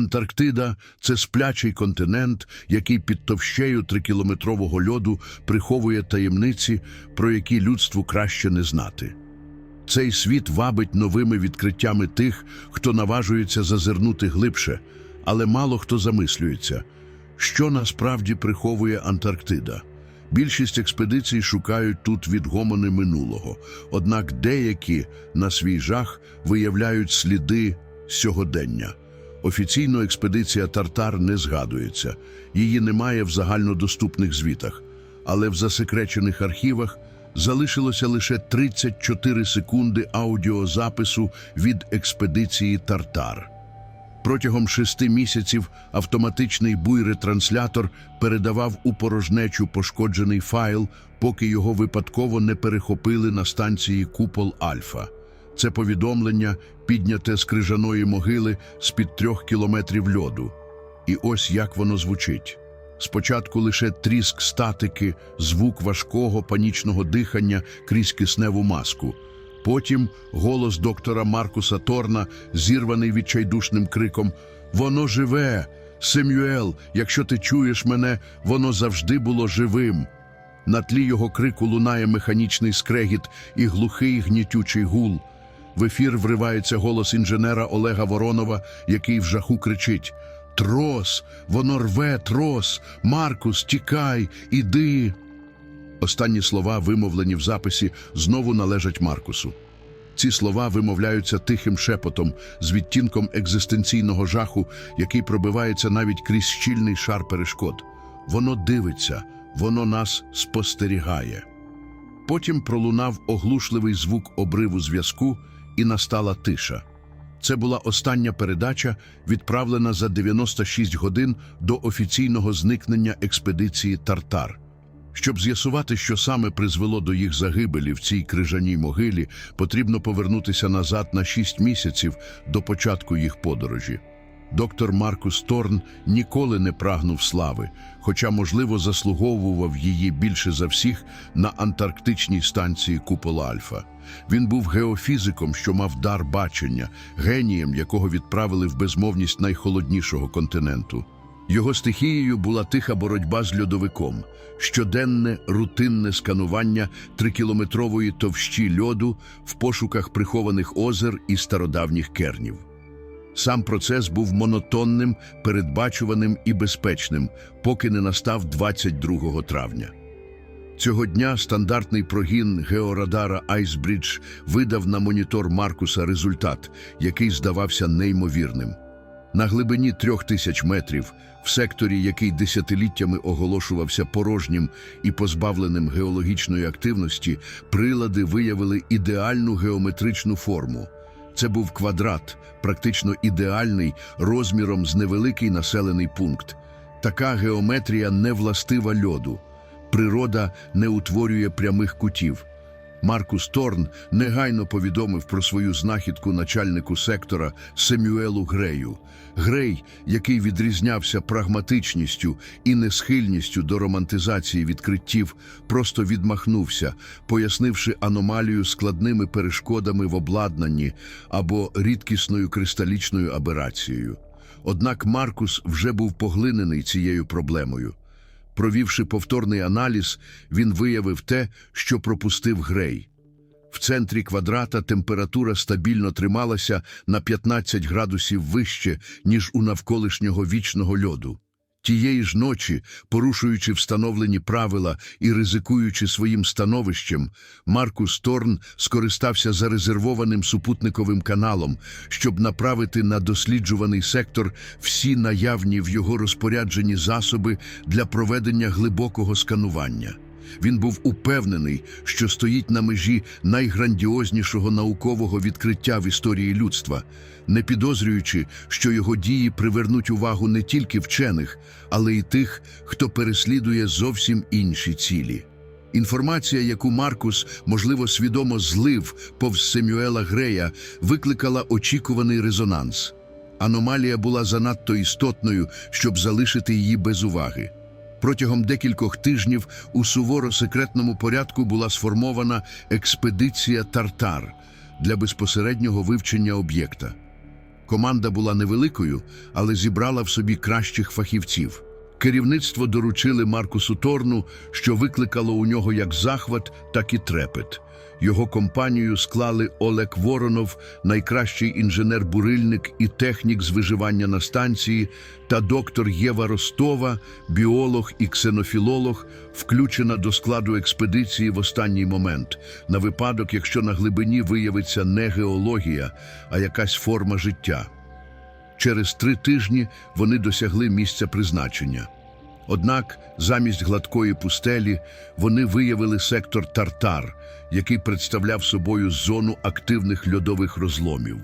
Антарктида це сплячий континент, який під товщею трикілометрового льоду приховує таємниці, про які людству краще не знати. Цей світ вабить новими відкриттями тих, хто наважується зазирнути глибше, але мало хто замислюється, що насправді приховує Антарктида. Більшість експедицій шукають тут відгомони минулого, однак деякі на свій жах виявляють сліди сьогодення. Офіційно експедиція Тартар не згадується, її немає в загальнодоступних звітах, але в засекречених архівах залишилося лише 34 секунди аудіозапису від експедиції Тартар. Протягом шести місяців автоматичний буй-ретранслятор передавав у порожнечу пошкоджений файл, поки його випадково не перехопили на станції Купол Альфа. Це повідомлення підняте з крижаної могили з-під трьох кілометрів льоду. І ось як воно звучить. Спочатку лише тріск статики, звук важкого панічного дихання крізь кисневу маску. Потім голос доктора Маркуса Торна, зірваний відчайдушним криком Воно живе! Семюел, якщо ти чуєш мене, воно завжди було живим. На тлі його крику лунає механічний скрегіт і глухий гнітючий гул. В ефір вривається голос інженера Олега Воронова, який в жаху кричить Трос, воно рве, трос, Маркус, тікай, іди. Останні слова, вимовлені в записі, знову належать Маркусу. Ці слова вимовляються тихим шепотом з відтінком екзистенційного жаху, який пробивається навіть крізь щільний шар перешкод. Воно дивиться, воно нас спостерігає. Потім пролунав оглушливий звук обриву зв'язку, і настала тиша. Це була остання передача, відправлена за 96 годин до офіційного зникнення експедиції Тартар. Щоб з'ясувати, що саме призвело до їх загибелі в цій крижаній могилі, потрібно повернутися назад на 6 місяців до початку їх подорожі. Доктор Маркус Торн ніколи не прагнув слави, хоча, можливо, заслуговував її більше за всіх на антарктичній станції Купола Альфа. Він був геофізиком, що мав дар бачення, генієм, якого відправили в безмовність найхолоднішого континенту. Його стихією була тиха боротьба з льодовиком, щоденне рутинне сканування трикілометрової товщі льоду в пошуках прихованих озер і стародавніх кернів. Сам процес був монотонним, передбачуваним і безпечним, поки не настав 22 травня. Цього дня стандартний прогін георадара Айсбридж видав на монітор Маркуса результат, який здавався неймовірним. На глибині трьох тисяч метрів, в секторі, який десятиліттями оголошувався порожнім і позбавленим геологічної активності, прилади виявили ідеальну геометричну форму. Це був квадрат, практично ідеальний, розміром з невеликий населений пункт. Така геометрія не властива льоду. Природа не утворює прямих кутів. Маркус Торн негайно повідомив про свою знахідку начальнику сектора Семюелу Грею. Грей, який відрізнявся прагматичністю і несхильністю до романтизації відкриттів, просто відмахнувся, пояснивши аномалію складними перешкодами в обладнанні або рідкісною кристалічною аберацією. Однак Маркус вже був поглинений цією проблемою. Провівши повторний аналіз, він виявив те, що пропустив Грей. В центрі квадрата температура стабільно трималася на 15 градусів вище, ніж у навколишнього вічного льоду. Тієї ж ночі, порушуючи встановлені правила і ризикуючи своїм становищем, Маркус Торн скористався зарезервованим супутниковим каналом, щоб направити на досліджуваний сектор всі наявні в його розпорядженні засоби для проведення глибокого сканування. Він був упевнений, що стоїть на межі найграндіознішого наукового відкриття в історії людства, не підозрюючи, що його дії привернуть увагу не тільки вчених, але й тих, хто переслідує зовсім інші цілі. Інформація, яку Маркус, можливо, свідомо злив повз Семюела Грея, викликала очікуваний резонанс. Аномалія була занадто істотною, щоб залишити її без уваги. Протягом декількох тижнів у суворо секретному порядку була сформована експедиція Тартар для безпосереднього вивчення об'єкта. Команда була невеликою, але зібрала в собі кращих фахівців. Керівництво доручили Маркусу Торну, що викликало у нього як захват, так і трепет. Його компанію склали Олег Воронов, найкращий інженер-бурильник і технік з виживання на станції, та доктор Єва Ростова, біолог і ксенофілолог, включена до складу експедиції в останній момент, на випадок, якщо на глибині виявиться не геологія, а якась форма життя. Через три тижні вони досягли місця призначення. Однак, замість гладкої пустелі, вони виявили сектор Тартар, який представляв собою зону активних льодових розломів.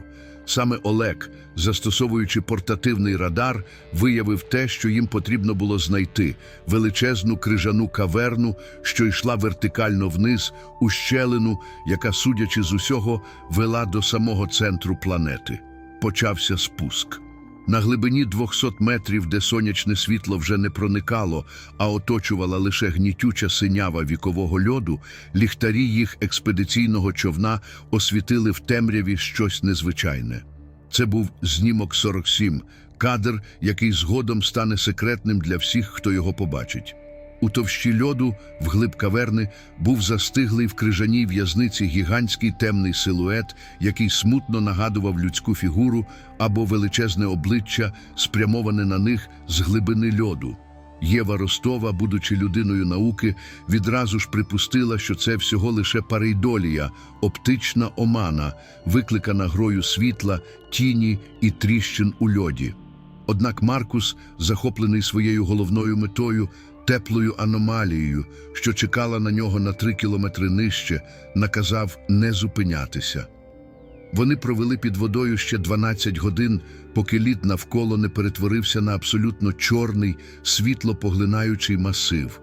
Саме Олег, застосовуючи портативний радар, виявив те, що їм потрібно було знайти величезну крижану каверну, що йшла вертикально вниз, у щелину, яка, судячи з усього, вела до самого центру планети. Почався спуск. На глибині 200 метрів, де сонячне світло вже не проникало, а оточувала лише гнітюча синява вікового льоду, ліхтарі їх експедиційного човна освітили в темряві щось незвичайне. Це був знімок 47, кадр, який згодом стане секретним для всіх, хто його побачить. У товщі льоду, вглиб каверни, був застиглий в крижаній в'язниці гігантський темний силует, який смутно нагадував людську фігуру або величезне обличчя, спрямоване на них з глибини льоду. Єва Ростова, будучи людиною науки, відразу ж припустила, що це всього лише парейдолія, оптична омана, викликана грою світла, тіні і тріщин у льоді. Однак Маркус, захоплений своєю головною метою, теплою аномалією, що чекала на нього на три кілометри нижче, наказав не зупинятися. Вони провели під водою ще 12 годин, поки лід навколо не перетворився на абсолютно чорний, світлопоглинаючий масив.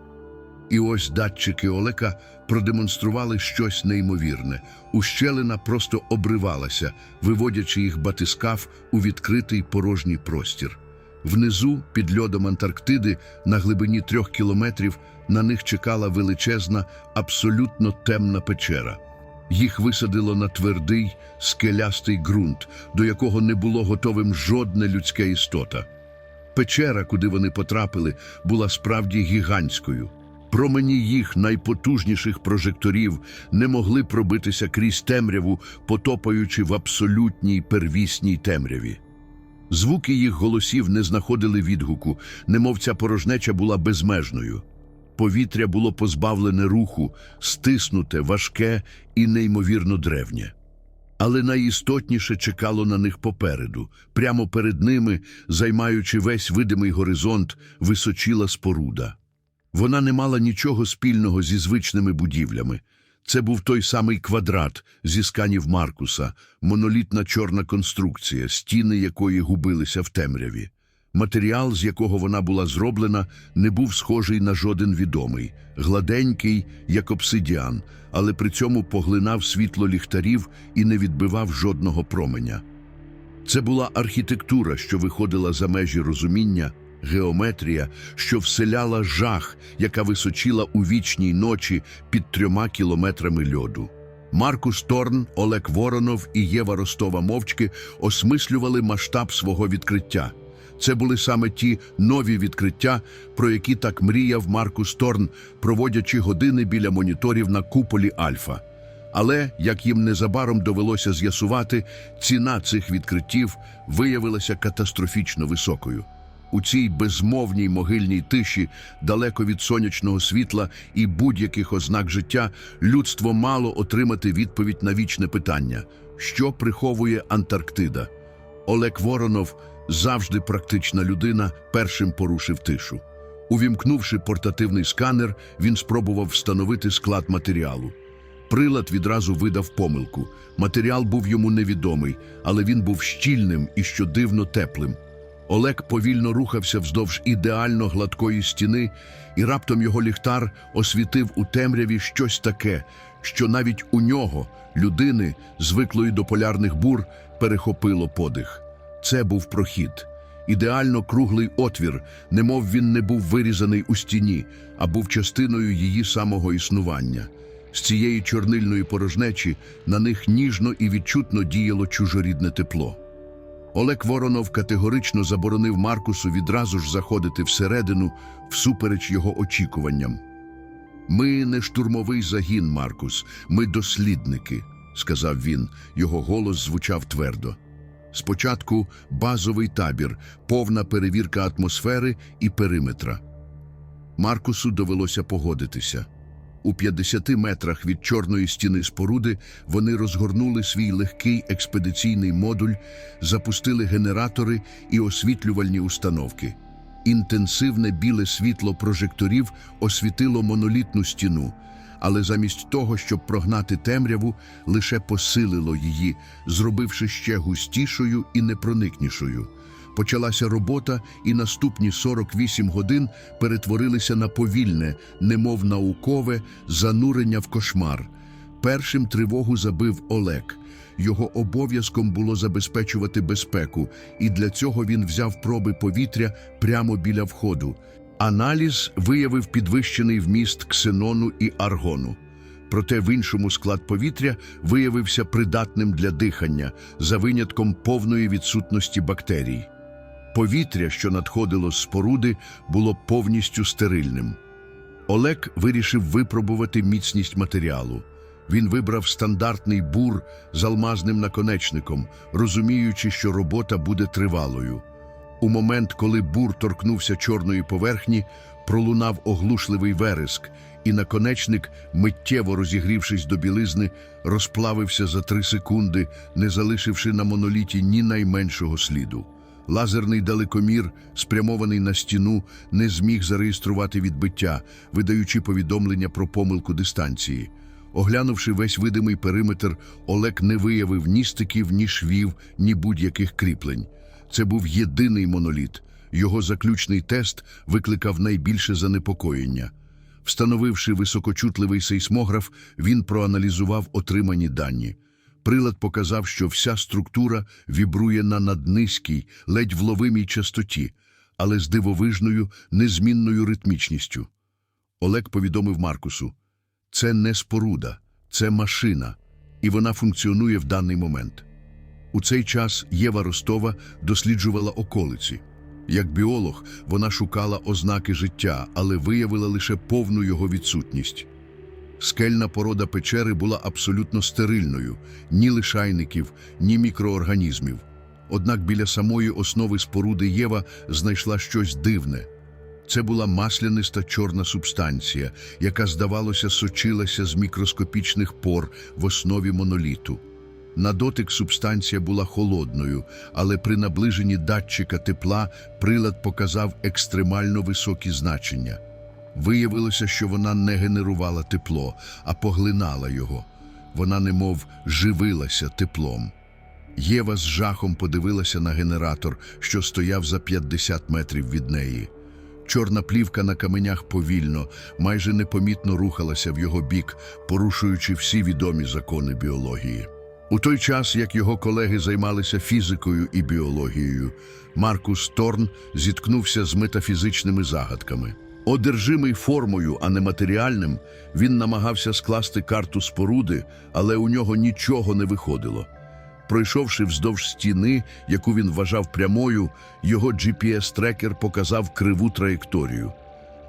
І ось датчики Олека продемонстрували щось неймовірне. Ущелина просто обривалася, виводячи їх батискаф у відкритий порожній простір. Внизу, під льодом Антарктиди, на глибині трьох кілометрів, на них чекала величезна, абсолютно темна печера. Їх висадило на твердий, скелястий ґрунт, до якого не було готовим жодне людське істота. Печера, куди вони потрапили, була справді гігантською. Промені їх найпотужніших прожекторів не могли пробитися крізь темряву, потопаючи в абсолютній первісній темряві. Звуки їх голосів не знаходили відгуку, немов ця порожнеча була безмежною. Повітря було позбавлене руху, стиснуте, важке і неймовірно древнє. Але найістотніше чекало на них попереду. Прямо перед ними, займаючи весь видимий горизонт, височіла споруда. Вона не мала нічого спільного зі звичними будівлями. Це був той самий квадрат зі сканів Маркуса, монолітна чорна конструкція, стіни якої губилися в темряві. Матеріал, з якого вона була зроблена, не був схожий на жоден відомий, гладенький, як обсидіан, але при цьому поглинав світло ліхтарів і не відбивав жодного променя. Це була архітектура, що виходила за межі розуміння, геометрія, що вселяла жах, яка височила у вічній ночі під трьома кілометрами льоду. Маркус Торн, Олег Воронов і Єва Ростова мовчки осмислювали масштаб свого відкриття. Це були саме ті нові відкриття, про які так мріяв Маркус Торн, проводячи години біля моніторів на куполі Альфа. Але, як їм незабаром довелося з'ясувати, ціна цих відкриттів виявилася катастрофічно високою. У цій безмовній могильній тиші, далеко від сонячного світла і будь-яких ознак життя, людство мало отримати відповідь на вічне питання: що приховує Антарктида? Олег Воронов, завжди практична людина, першим порушив тишу. Увімкнувши портативний сканер, він спробував встановити склад матеріалу. Прилад відразу видав помилку. Матеріал був йому невідомий, але він був щільним і що дивно теплим. Олег повільно рухався вздовж ідеально гладкої стіни, і раптом його ліхтар освітив у темряві щось таке, що навіть у нього, людини, звиклої до полярних бур, перехопило подих. Це був прохід. Ідеально круглий отвір, немов він не був вирізаний у стіні, а був частиною її самого існування. З цієї чорнильної порожнечі на них ніжно і відчутно діяло чужорідне тепло. Олег Воронов категорично заборонив Маркусу відразу ж заходити всередину, всупереч його очікуванням. Ми не штурмовий загін, Маркус, ми дослідники, сказав він. Його голос звучав твердо. Спочатку базовий табір, повна перевірка атмосфери і периметра. Маркусу довелося погодитися. У 50 метрах від чорної стіни споруди вони розгорнули свій легкий експедиційний модуль, запустили генератори і освітлювальні установки. Інтенсивне біле світло прожекторів освітило монолітну стіну, але замість того, щоб прогнати темряву, лише посилило її, зробивши ще густішою і непроникнішою. Почалася робота, і наступні 48 годин перетворилися на повільне, немов наукове, занурення в кошмар. Першим тривогу забив Олег. Його обов'язком було забезпечувати безпеку, і для цього він взяв проби повітря прямо біля входу. Аналіз виявив підвищений вміст ксенону і аргону. Проте в іншому склад повітря виявився придатним для дихання за винятком повної відсутності бактерій. Повітря, що надходило з споруди, було повністю стерильним. Олег вирішив випробувати міцність матеріалу. Він вибрав стандартний бур з алмазним наконечником, розуміючи, що робота буде тривалою. У момент, коли бур торкнувся чорної поверхні, пролунав оглушливий вереск, і наконечник, миттєво розігрівшись до білизни, розплавився за три секунди, не залишивши на моноліті ні найменшого сліду. Лазерний далекомір, спрямований на стіну, не зміг зареєструвати відбиття, видаючи повідомлення про помилку дистанції. Оглянувши весь видимий периметр, Олег не виявив ні стиків, ні швів, ні будь-яких кріплень. Це був єдиний моноліт. Його заключний тест викликав найбільше занепокоєння. Встановивши високочутливий сейсмограф, він проаналізував отримані дані. Прилад показав, що вся структура вібрує на наднизькій, ледь вловимій частоті, але з дивовижною, незмінною ритмічністю. Олег повідомив Маркусу, це не споруда, це машина, і вона функціонує в даний момент. У цей час Єва Ростова досліджувала околиці. Як біолог, вона шукала ознаки життя, але виявила лише повну його відсутність. Скельна порода печери була абсолютно стерильною, ні лишайників, ні мікроорганізмів. Однак біля самої основи споруди Єва знайшла щось дивне. Це була масляниста чорна субстанція, яка, здавалося, сочилася з мікроскопічних пор в основі моноліту. На дотик субстанція була холодною, але при наближенні датчика тепла прилад показав екстремально високі значення. Виявилося, що вона не генерувала тепло, а поглинала його. Вона немов живилася теплом. Єва з жахом подивилася на генератор, що стояв за 50 метрів від неї. Чорна плівка на каменях повільно, майже непомітно рухалася в його бік, порушуючи всі відомі закони біології. У той час, як його колеги займалися фізикою і біологією, Маркус Торн зіткнувся з метафізичними загадками. Одержимий формою, а не матеріальним, він намагався скласти карту споруди, але у нього нічого не виходило. Пройшовши вздовж стіни, яку він вважав прямою, його GPS-трекер показав криву траєкторію.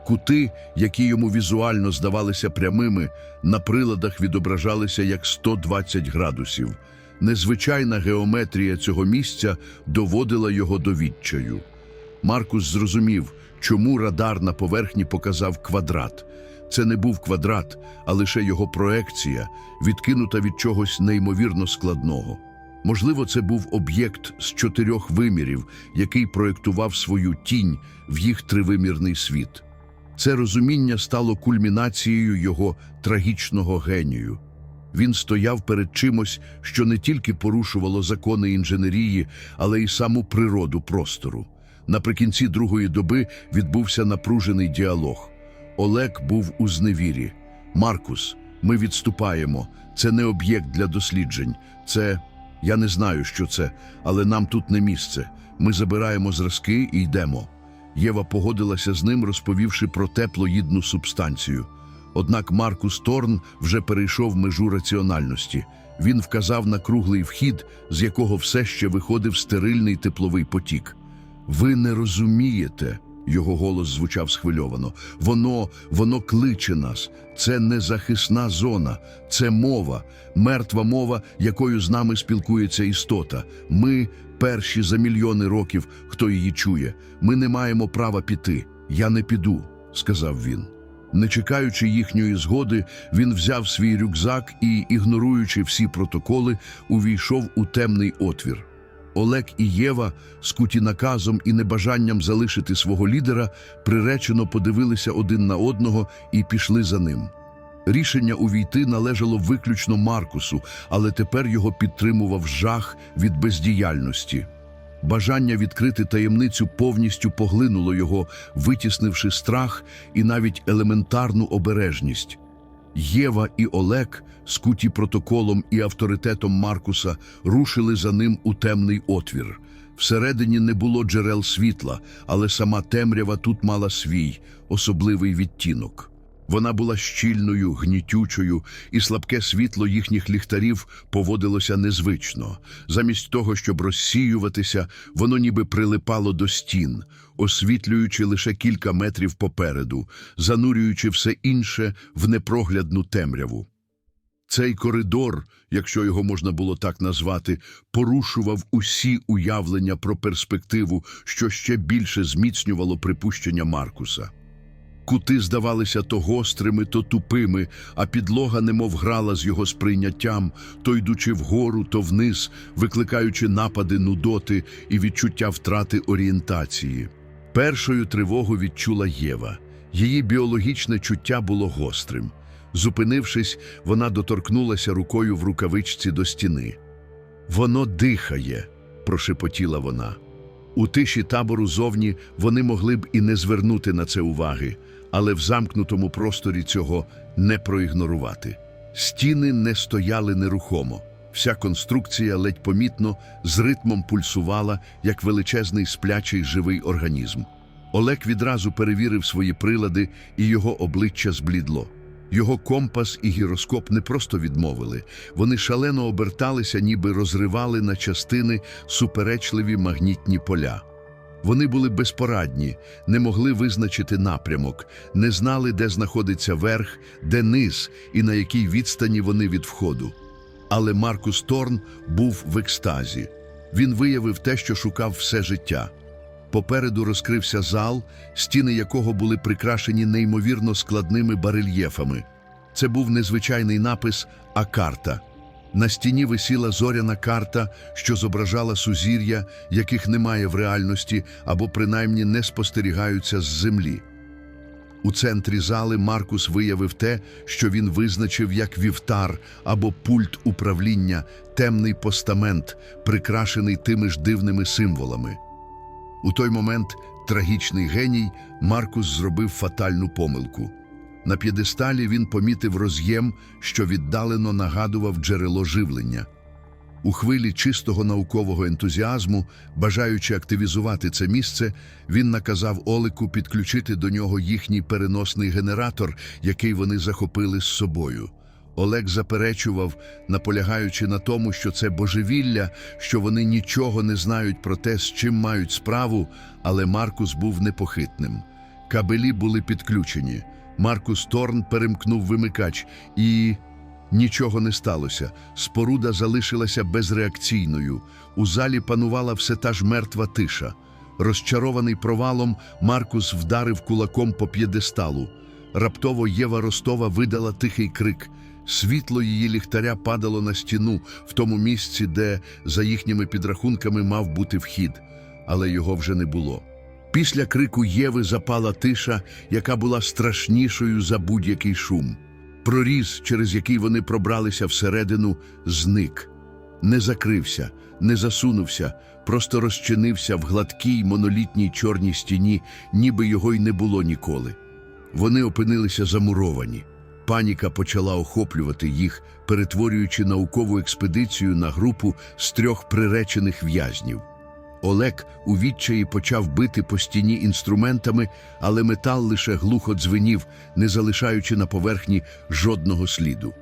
Кути, які йому візуально здавалися прямими, на приладах відображалися як 120 градусів. Незвичайна геометрія цього місця доводила його до відчаю. Маркус зрозумів, чому радар на поверхні показав квадрат. Це не був квадрат, а лише його проекція, відкинута від чогось неймовірно складного. Можливо, це був об'єкт з чотирьох вимірів, який проєктував свою тінь в їх тривимірний світ. Це розуміння стало кульмінацією його трагічного генію. Він стояв перед чимось, що не тільки порушувало закони інженерії, але й саму природу простору. Наприкінці другої доби відбувся напружений діалог. Олег був у зневірі. Маркус, ми відступаємо. Це не об'єкт для досліджень. Це я не знаю, що це, але нам тут не місце. Ми забираємо зразки і йдемо. Єва погодилася з ним, розповівши про теплоїдну субстанцію. Однак Маркус Торн вже перейшов межу раціональності. Він вказав на круглий вхід, з якого все ще виходив стерильний тепловий потік. Ви не розумієте, його голос звучав схвильовано. Воно, воно кличе нас. Це не захисна зона, це мова, мертва мова, якою з нами спілкується істота. Ми перші за мільйони років, хто її чує. Ми не маємо права піти. Я не піду, сказав він. Не чекаючи їхньої згоди, він взяв свій рюкзак і, ігноруючи всі протоколи, увійшов у темний отвір. Олег і Єва, скуті наказом і небажанням залишити свого лідера, приречено подивилися один на одного і пішли за ним. Рішення увійти належало виключно Маркусу, але тепер його підтримував жах від бездіяльності. Бажання відкрити таємницю повністю поглинуло його, витіснивши страх і навіть елементарну обережність. Єва і Олег, скуті протоколом і авторитетом Маркуса, рушили за ним у темний отвір. Всередині не було джерел світла, але сама темрява тут мала свій особливий відтінок. Вона була щільною, гнітючою, і слабке світло їхніх ліхтарів поводилося незвично. Замість того, щоб розсіюватися, воно ніби прилипало до стін, освітлюючи лише кілька метрів попереду, занурюючи все інше в непроглядну темряву. Цей коридор, якщо його можна було так назвати, порушував усі уявлення про перспективу, що ще більше зміцнювало припущення Маркуса. Кути здавалися то гострими, то тупими, а підлога немов грала з його сприйняттям, то йдучи вгору, то вниз, викликаючи напади нудоти і відчуття втрати орієнтації. Першою тривогу відчула Єва. Її біологічне чуття було гострим. Зупинившись, вона доторкнулася рукою в рукавичці до стіни. Воно дихає, прошепотіла вона. У тиші табору зовні вони могли б і не звернути на це уваги, але в замкнутому просторі цього не проігнорувати. Стіни не стояли нерухомо. Вся конструкція ледь помітно з ритмом пульсувала, як величезний сплячий живий організм. Олег відразу перевірив свої прилади, і його обличчя зблідло. Його компас і гіроскоп не просто відмовили, вони шалено оберталися, ніби розривали на частини суперечливі магнітні поля. Вони були безпорадні, не могли визначити напрямок, не знали, де знаходиться верх, де низ і на якій відстані вони від входу. Але Маркус Торн був в екстазі. Він виявив те, що шукав все життя. Попереду розкрився зал, стіни якого були прикрашені неймовірно складними барельєфами. Це був незвичайний напис, а карта. На стіні висіла зоряна карта, що зображала сузір'я, яких немає в реальності або принаймні не спостерігаються з землі. У центрі зали Маркус виявив те, що він визначив як вівтар або пульт управління, темний постамент, прикрашений тими ж дивними символами. У той момент трагічний геній Маркус зробив фатальну помилку. На п'єдесталі він помітив роз'єм, що віддалено нагадував джерело живлення. У хвилі чистого наукового ентузіазму, бажаючи активізувати це місце, він наказав Олику підключити до нього їхній переносний генератор, який вони захопили з собою. Олег заперечував, наполягаючи на тому, що це божевілля, що вони нічого не знають про те, з чим мають справу, але Маркус був непохитним. Кабелі були підключені. Маркус Торн перемкнув вимикач і. Нічого не сталося. Споруда залишилася безреакційною. У залі панувала все та ж мертва тиша. Розчарований провалом, Маркус вдарив кулаком по п'єдесталу. Раптово Єва Ростова видала тихий крик. Світло її ліхтаря падало на стіну в тому місці, де, за їхніми підрахунками, мав бути вхід, але його вже не було. Після крику Єви запала тиша, яка була страшнішою за будь-який шум. Проріз, через який вони пробралися всередину, зник. Не закрився, не засунувся, просто розчинився в гладкій монолітній чорній стіні, ніби його й не було ніколи. Вони опинилися замуровані. Паніка почала охоплювати їх, перетворюючи наукову експедицію на групу з трьох приречених в'язнів. Олег у відчаї почав бити по стіні інструментами, але метал лише глухо дзвенів, не залишаючи на поверхні жодного сліду.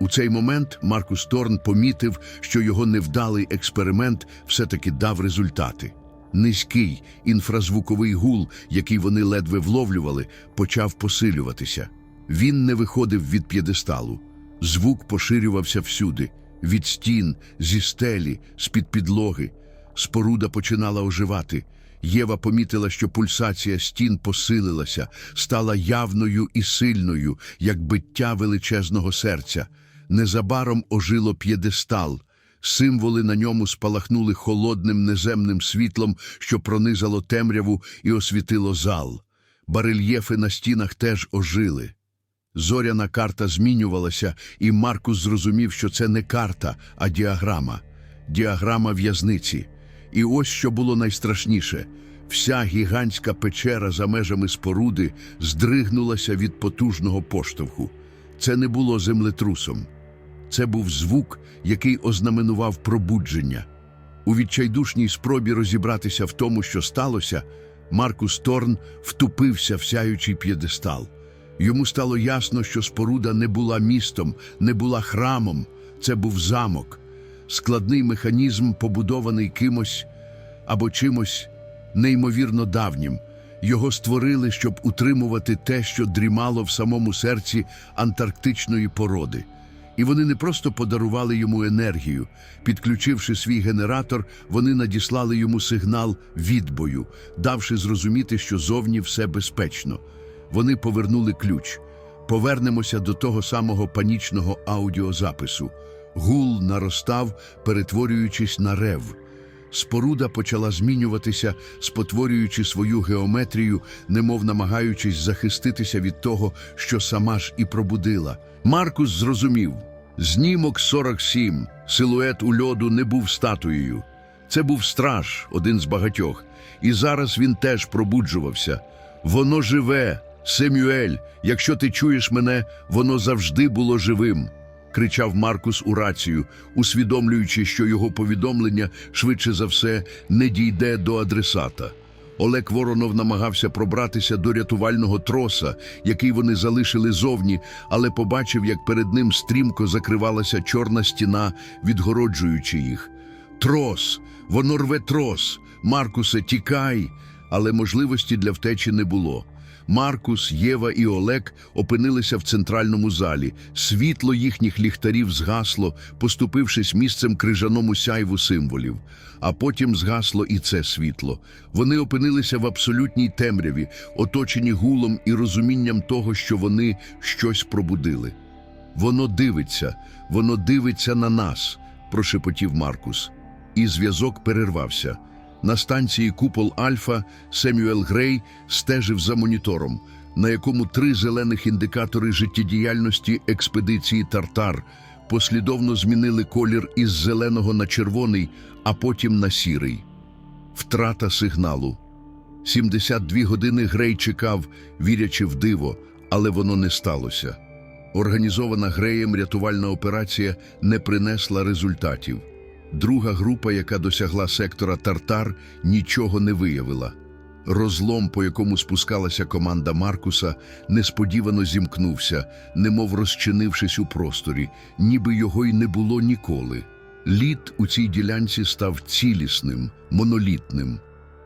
У цей момент Маркус Торн помітив, що його невдалий експеримент все-таки дав результати. Низький інфразвуковий гул, який вони ледве вловлювали, почав посилюватися. Він не виходив від п'єдесталу. Звук поширювався всюди від стін, зі стелі, з-під підлоги. Споруда починала оживати. Єва помітила, що пульсація стін посилилася, стала явною і сильною, як биття величезного серця. Незабаром ожило п'єдестал. Символи на ньому спалахнули холодним неземним світлом, що пронизало темряву і освітило зал. Барельєфи на стінах теж ожили. Зоряна карта змінювалася, і Маркус зрозумів, що це не карта, а діаграма. Діаграма в'язниці. І ось що було найстрашніше. Вся гігантська печера за межами споруди здригнулася від потужного поштовху. Це не було землетрусом. Це був звук, який ознаменував пробудження. У відчайдушній спробі розібратися в тому, що сталося, Маркус Торн втупився в сяючий п'єдестал. Йому стало ясно, що споруда не була містом, не була храмом, це був замок, складний механізм, побудований кимось або чимось неймовірно давнім. Його створили, щоб утримувати те, що дрімало в самому серці антарктичної породи. І вони не просто подарували йому енергію. Підключивши свій генератор, вони надіслали йому сигнал відбою, давши зрозуміти, що зовні все безпечно. Вони повернули ключ. Повернемося до того самого панічного аудіозапису. Гул наростав, перетворюючись на рев. Споруда почала змінюватися, спотворюючи свою геометрію, немов намагаючись захиститися від того, що сама ж і пробудила. Маркус зрозумів. Знімок 47, силует у льоду не був статуєю. Це був страж, один з багатьох, і зараз він теж пробуджувався. Воно живе, Семюель, якщо ти чуєш мене, воно завжди було живим. Кричав Маркус у рацію, усвідомлюючи, що його повідомлення швидше за все не дійде до адресата. Олег Воронов намагався пробратися до рятувального троса, який вони залишили зовні, але побачив, як перед ним стрімко закривалася чорна стіна, відгороджуючи їх. Трос, воно рве трос. Маркусе, тікай. Але можливості для втечі не було. Маркус, Єва і Олег опинилися в центральному залі. Світло їхніх ліхтарів згасло, поступившись місцем крижаному сяйву символів. А потім згасло і це світло. Вони опинилися в абсолютній темряві, оточені гулом і розумінням того, що вони щось пробудили. Воно дивиться, воно дивиться на нас, прошепотів Маркус. І зв'язок перервався. На станції Купол Альфа Семюел Грей стежив за монітором, на якому три зелених індикатори життєдіяльності експедиції Тартар послідовно змінили колір із зеленого на червоний, а потім на сірий. Втрата сигналу. 72 години Грей чекав, вірячи в диво, але воно не сталося. Організована Греєм рятувальна операція не принесла результатів. Друга група, яка досягла сектора Тартар, нічого не виявила. Розлом, по якому спускалася команда Маркуса, несподівано зімкнувся, немов розчинившись у просторі, ніби його й не було ніколи. Лід у цій ділянці став цілісним, монолітним.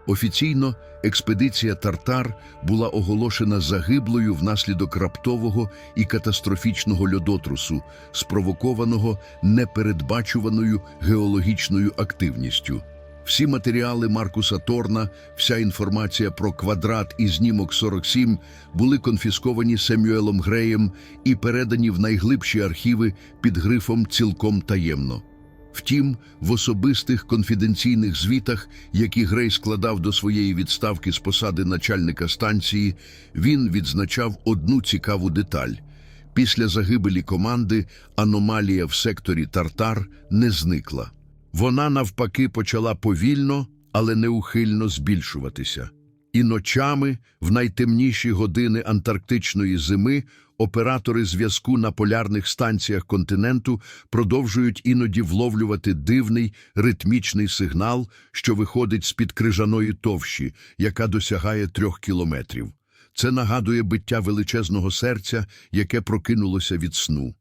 Офіційно експедиція Тартар була оголошена загиблою внаслідок раптового і катастрофічного льодотрусу, спровокованого непередбачуваною геологічною активністю. Всі матеріали Маркуса Торна, вся інформація про квадрат і знімок 47 були конфісковані Семюелом Греєм і передані в найглибші архіви під грифом цілком таємно. Втім, в особистих конфіденційних звітах, які Грей складав до своєї відставки з посади начальника станції, він відзначав одну цікаву деталь. Після загибелі команди аномалія в секторі Тартар не зникла. Вона, навпаки, почала повільно, але неухильно збільшуватися. І ночами, в найтемніші години антарктичної зими, оператори зв'язку на полярних станціях континенту продовжують іноді вловлювати дивний ритмічний сигнал, що виходить з-під крижаної товщі, яка досягає трьох кілометрів. Це нагадує биття величезного серця, яке прокинулося від сну.